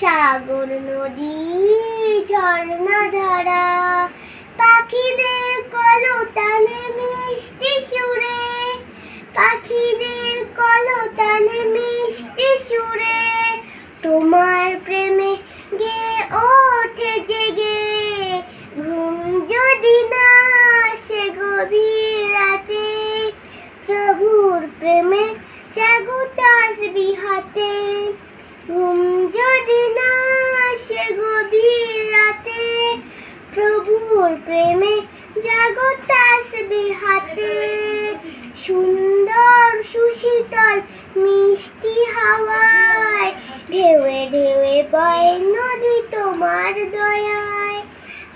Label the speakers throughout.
Speaker 1: সাগর নদী, ঝর্ণা ধারা, পাখিদের কলতানে মিষ্টি সুরে। পাখিদের কলতানে মিষ্টি সুরে। তোমার প্রেমে গে ওঠে জেগে। ঘুম যদি না সে গভীর রাতে, প্রভুর প্রেমে জাগো বিহাতে ঘুম প্রভুর প্রেমে জাগো তাসবি হাতে। সুন্দর সুশীতল মিষ্টি হাওয়ায়, ঢেউয়ে ঢেউয়ে বয় নদী তোমার দয়ায়।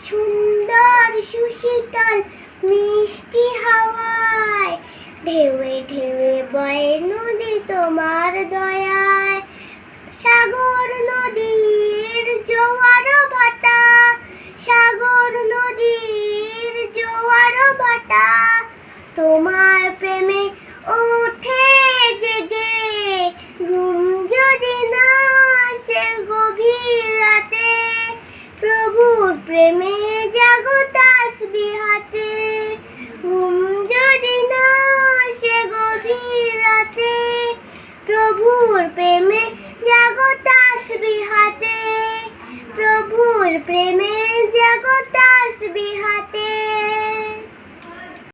Speaker 1: সুন্দর সুশীতল মিষ্টি হাওয়ায়, ঢেউয়ে ঢেউয়ে বয় নদী তোমার দয়ায়। সাগর নদীর জোয়ার প্রেমে ওঠে জেগে। ঘুম যদি না গভীর রাতে, প্রভুর প্রেমে জাগো তাসবি হাতে। ঘুম যদি না গভীর রাতে, প্রভুর প্রেমে জাগো তাসবি হাতে। প্রভুর প্রেমে জাগো তাসবি হাতে।